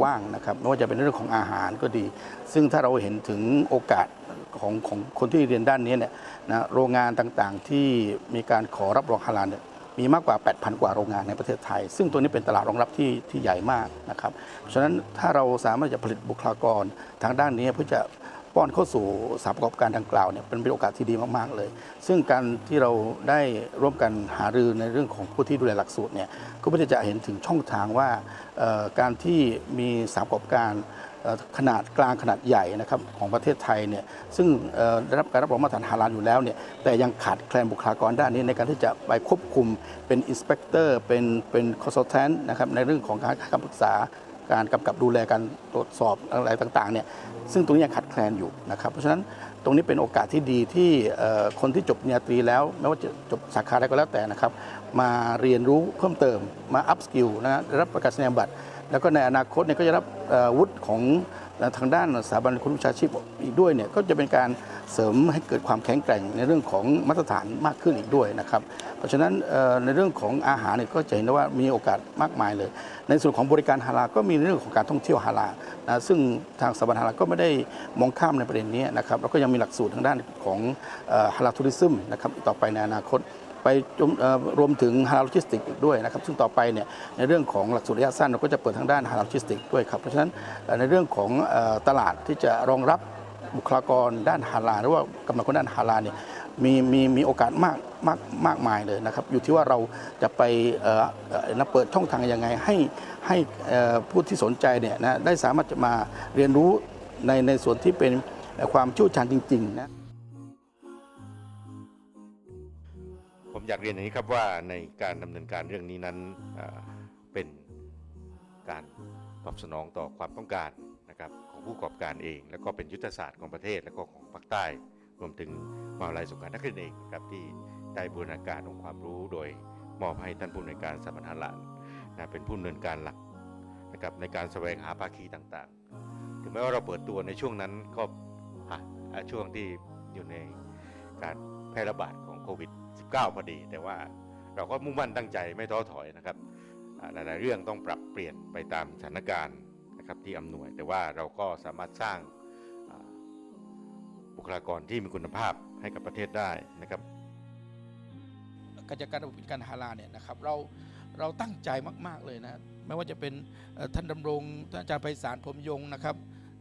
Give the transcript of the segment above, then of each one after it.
กว้างนะครับไม่ว่าจะเป็นเรื่องของอาหารก็ดี ซึ่งถ้าเราเห็นถึงโอกาสของของคนที่เรียนด้านนี้เนี่ยนะโรงงานต่างๆที่มีการขอรับรองฮาลาลเนี่ยมีมากกว่า 8,000 กว่าโรงงานในประเทศไทย ซึ่งตัวนี้เป็นตลาดรองรับที่ที่ใหญ่มากนะครับ ฉะนั้นถ้าเราสามารถจะผลิตบุคลากรทางด้านนี้เพื่อจะ ป้อนเข้าสู่สถาประกอบการดังกล่าวเนี่ยเป็นโอกาสที่ดีมากๆเลย ซึ่งการที่เราได้ร่วมกันหารือในเรื่องของผู้ที่ดูแลหลักสูตรเนี่ยก็เพื่อจะเห็นถึงช่องทางว่าการที่มีสถาประกอบการขนาดกลางขนาดใหญ่นะครับของประเทศไทยเนี่ยซึ่งได้รับการรับรองมาตรฐานฮาลาลอยู่แล้วเนี่ยแต่ยังขาดแคลนบุคลากรด้านนี้ในการที่จะไปควบคุมเป็นอินสเปกเตอร์เป็นเป็นคอนซัลแทนนะครับในเรื่องของการคำปรึกษา การกำกับดูแลการตรวจสอบอะไรต่างๆเนี่ยซึ่งตรงนี้ยังขาดแคลนอยู่นะครับ เพราะฉะนั้นตรงนี้เป็นโอกาสที่ดีที่คนที่จบปริญญาตรีแล้วไม่ว่าจะจบสาขาใดก็แล้วแต่นะครับ มาเรียนรู้เพิ่มเติมมาอัพสกิลนะฮะรับประกาศนียบัตร แล้วก็ในอนาคตเนี่ยก็จะรับวุฒิของทางด้านสถาบันคุณวิชาชีพอีกด้วยเนี่ยก็จะเป็นการ เสริมให้เกิดความแข็งแกร่งในเรื่องของมาตรฐานมากขึ้นอีกด้วยนะครับ เพราะฉะนั้นในเรื่องของอาหารเนี่ยก็จะเห็นได้ว่ามีโอกาสมากมายเลย ในส่วนของบริการฮาลาก็มีเรื่องของการท่องเที่ยวฮาลานะซึ่งทางสถาบันฮาลาก็ไม่ได้มองข้ามในประเด็นนี้นะครับแล้วก็ยังมีหลักสูตรทางด้านของฮาลาทัวริซึมนะครับต่อไปในอนาคตไปรวมถึงฮาลาลโลจิสติกด้วยนะครับ ซึ่งต่อไปเนี่ยในเรื่องของหลักสูตรระยะสั้นเราก็จะเปิดทางด้านฮาลาลโลจิสติกด้วยครับ เพราะฉะนั้นในเรื่องของตลาดที่จะรองรับ บุคลากรด้านฮาลาหรือว่ากำลังคนด้านฮาลาเนี่ยมีมีมีโอกาสมากมากมากมายเลยนะครับ อยู่ที่ว่าเราจะไปเอ่อเอ่อนะเปิดช่องทางยังไงให้ให้ผู้ที่สนใจเนี่ยนะได้สามารถจะมาเรียนรู้ในในส่วนที่เป็นความเชี่ยวชาญจริงๆนะผมอยากเรียนอย่างนี้ครับว่าในการดำเนินการเรื่องนี้นั้นเป็นการตอบสนองต่อความต้องการ นะครับของผู้ประกอบการเอง แล้วก็เป็นยุทธศาสตร์ของประเทศและก็ของภาคใต้ รวมถึงมหาวิทยาลัยสงขลานครินทร์เองครับที่ได้บูรณาการองค์ความรู้โดยมอบให้ท่านผู้อำนวยการสถาบันหาลานนะเป็นผู้ดำเนินการหลักนะครับในการแสวงหาภาคีต่างๆ ถึงแม้ว่าเราเปิดตัวในช่วงนั้นก็ช่วงที่อยู่ในการแพร่ระบาดของโควิด 19 พอดี แต่ว่าเราก็มุ่งมั่นตั้งใจไม่ท้อถอยนะครับหลายๆเรื่องต้องปรับเปลี่ยนไปตามสถานการณ์ นะครับที่อำนวย แต่ว่าเราก็สามารถสร้างบุคลากรที่มีคุณภาพให้กับประเทศได้นะครับการจัดการระบบกิการฮาลาเนี่ยนะครับเราเราตั้งใจมาก ๆเลยนะไม่ว่าจะเป็นท่านดำรงท่านอาจารย์ไพศาลพรมยงนะครับ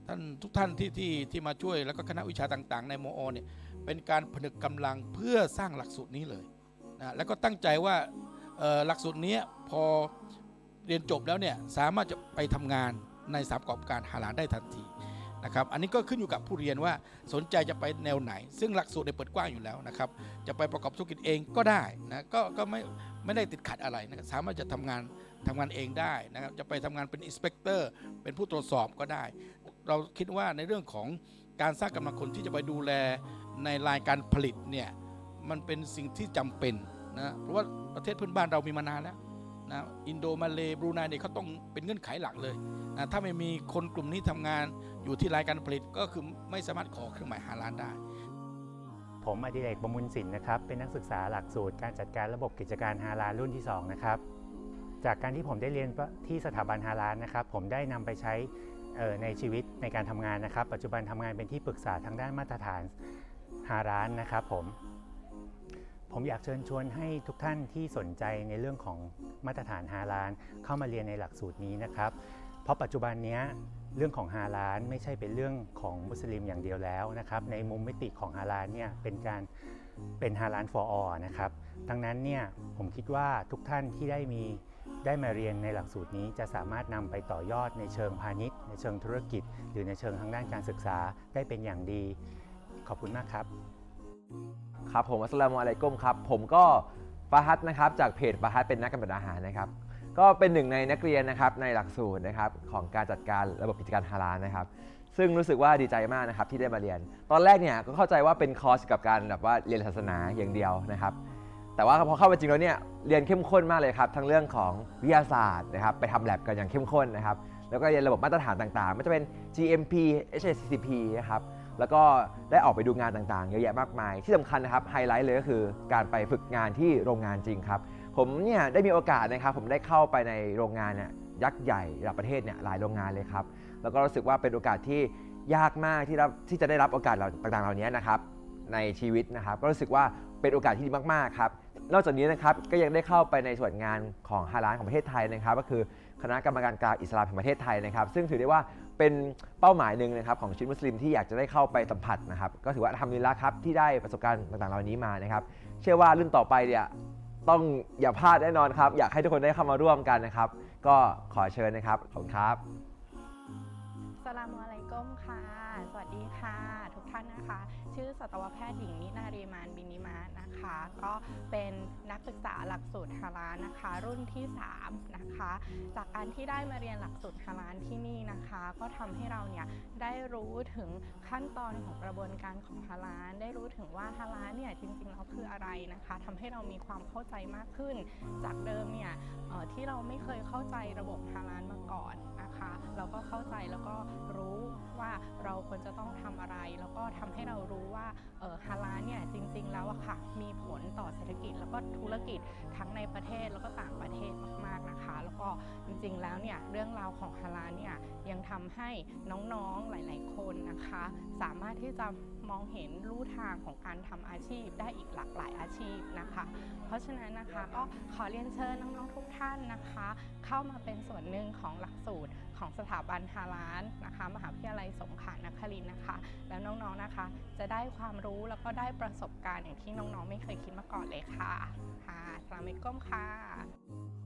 ท่านทุกท่านที่ที่ที่มาช่วยแล้วก็คณะวิชาต่าง ๆ ในโมอเนี่ยเป็นการผนึกกำลังเพื่อสร้างหลักสูตรนี้เลยนะแล้วก็ตั้งใจว่าหลักสูตรนี้พอเรียนจบแล้วเนี่ยสามารถจะไปทำงาน ในสานประกอบการฮาลาลได้ทันทีนะครับอันนี้ก็ขึ้นอยู่กับผู้เรียนว่าสนใจจะไปแนวไหน ซึ่งหลักสูตรเนี่ยเปิดกว้างอยู่แล้วนะครับจะไปประกอบธุรกิจเองก็ได้นะก็ก็ไม่ไม่ได้ติดขัดอะไรนะรสามารถจะทำงานทำงานเองได้นะครับจะไปทำงานเป็นอินสเปกเตอร์เป็นผู้ตรวจสอบก็ได้ เราคิดว่าในเรื่องของการสร้างกำลังคนที่จะไปดูแลในรายการผลิตเนี่ยมันเป็นสิ่งที่จำเป็นนะเพราะว่าประเทศเพื่อนบ้านเรามีมานานแล้วนะอินโดมาเลบรูไนเนี่ยเขาต้องเป็นเงื่อนไขหลักเลย ถ้าไม่มีคนกลุ่มนี้ทำงานอยู่ที่รายการผลิตก็คือไม่สามารถขอเครื่องหมายหาร้านได้ ผมอดิเรกประมุลสินนะครับ เป็นนักศึกษาหลักสูตรการจัดการระบบกิจการฮาลาลรุ่นที่ 2 นะครับ จากการที่ผมได้เรียนที่สถาบันฮาลาลนะครับ ผมได้นำไปใช้ในชีวิตในการทำงานนะครับ ปัจจุบันทำงานเป็นที่ปรึกษาทางด้านมาตรฐานฮาลาลนะครับผมผมอยากเชิญชวนให้ทุกท่านที่สนใจในเรื่องของมาตรฐานฮาลาลเข้ามาเรียนในหลักสูตรนี้นะครับ เพราะปัจจุบันนี้เรื่องของฮาลาลไม่ใช่เป็นเรื่องของมุสลิมอย่างเดียวแล้วนะครับ ในมุมมิติของฮาลาลเนี่ยเป็นการเป็นฮาลาล for all นะครับ ดังนั้นเนี่ยผมคิดว่าทุกท่านที่ได้มีได้มาเรียนในหลักสูตรนี้จะสามารถนำไปต่อยอดในเชิงพาณิชย์ ในเชิงธุรกิจ หรือในเชิงทางด้านการศึกษาได้เป็นอย่างดี ขอบคุณมากครับ ครับผมอัสสลามุอะลัยกุมครับ ผมก็ฟาฮัดนะครับจากเพจฟาฮัดเป็นนักกำหนดอาหารนะครับ ก็เป็นหนึ่งในนักเรียนนะครับในหลักสูตรนะครับของการจัดการระบบกิจการฮาลาลนะครับ ซึ่งรู้สึกว่าดีใจมากนะครับที่ได้มาเรียน ตอนแรกเนี่ยก็เข้าใจว่าเป็นคอร์สกับการแบบว่าเรียนศาสนาอย่างเดียวนะครับ แต่ว่าพอเข้าไปจริงแล้วเนี่ยเรียนเข้มข้นมากเลยครับทั้งเรื่องของวิทยาศาสตร์นะครับไปทำแลบกันอย่างเข้มข้นนะครับแล้วก็เรียนระบบมาตรฐานต่างๆไม่จะเป็น GMP HACCP นะครับแล้วก็ได้ออกไปดูงานต่างๆ เยอะแยะมากมาย ที่สำคัญนะครับไฮไลท์เลยก็คือการไปฝึกงานที่โรงงานจริงครับ ผมเนี่ยได้มีโอกาสนะครับ ผมได้เข้าไปในโรงงานเนี่ยยักษ์ใหญ่ระดับประเทศเนี่ยหลายโรงงานเลยครับ แล้วก็รู้สึกว่าเป็นโอกาสที่ยากมากที่รับที่จะได้รับโอกาสเราต่างๆเหล่านี้นะครับในชีวิตนะครับ ก็รู้สึกว่าเป็นโอกาสที่ดีมากๆครับนอกจากนี้นะครับก็ยังได้เข้าไปในส่วนงานของฮาลานของประเทศไทยนะครับ ก็คือคณะกรรมการกลางอิสลามแห่งประเทศไทยนะครับ ซึ่งถือได้ว่าเป็นเป้าหมายหนึ่งนะครับของชีวิตมุสลิมที่อยากจะได้เข้าไปสัมผัสนะครับ ก็ถือว่าทำดีแล้วครับที่ได้ประสบการณ์ต่างๆเหล่านี้มานะครับ เชื่อว่ารุ่นต่อไปเนี่ย ต้องอย่าพลาดแน่นอนครับ อยากให้ทุกคนได้เข้ามาร่วมกันนะครับ ก็ขอเชิญนะครับ ขอบคุณครับ สลามอะไร กุมค่ะ สวัสดีค่ะ ทุกท่านนะคะ ชื่อสัตวแพทย์หญิงนินารีมานบินิมานะคะ ก็เป็นนักศึกษาหลักสูตรฮาลาลนะคะ รุ่นที่3นะคะ จากการที่ได้มาเรียนหลักสูตรฮาลาลที่นี่นะคะ ก็ทำให้เราเนี่ยได้รู้ถึงขั้นตอนของกระบวนการของฮาลาลได้รู้ถึงว่าฮาลาลเนี่ยจริงๆแล้วคืออะไรนะคะทำให้เรามีความเข้าใจมากขึ้น จากเดิมเนี่ยที่เราไม่เคยเข้าใจระบบฮาลาลมาก่อนนะคะ เราก็เข้าใจแล้วก็รู้ ว่าเราควรจะต้องทำอะไร แล้วก็ทำให้เรารู้ว่าฮาลาลเนี่ยจริง ๆ แล้วอะค่ะมีผลต่อเศรษฐกิจแล้วก็ธุรกิจทั้งในประเทศแล้วก็ต่างประเทศมากๆนะคะ แล้วก็จริง ๆ แล้วเนี่ยเรื่องราวของฮาลาลเนี่ยยังทำให้น้องๆหลาย ๆ คนนะคะ สามารถที่จะ มองเห็นลู่ทางของการทำอาชีพได้อีกหลากหลายอาชีพนะคะ เพราะฉะนั้นนะคะก็ขอเรียนเชิญน้องๆทุกท่านนะคะ เข้ามาเป็นส่วนหนึ่งของหลักสูตรของสถาบันฮาลานนะคะ มหาวิทยาลัยสงขลานครินนะคะ แล้วน้องๆนะคะ จะได้ความรู้แล้วก็ได้ประสบการณ์อย่างที่น้องๆ ไม่เคยคิดมาก่อนเลยค่ะค่ะสลามอะลัยกุมค่ะ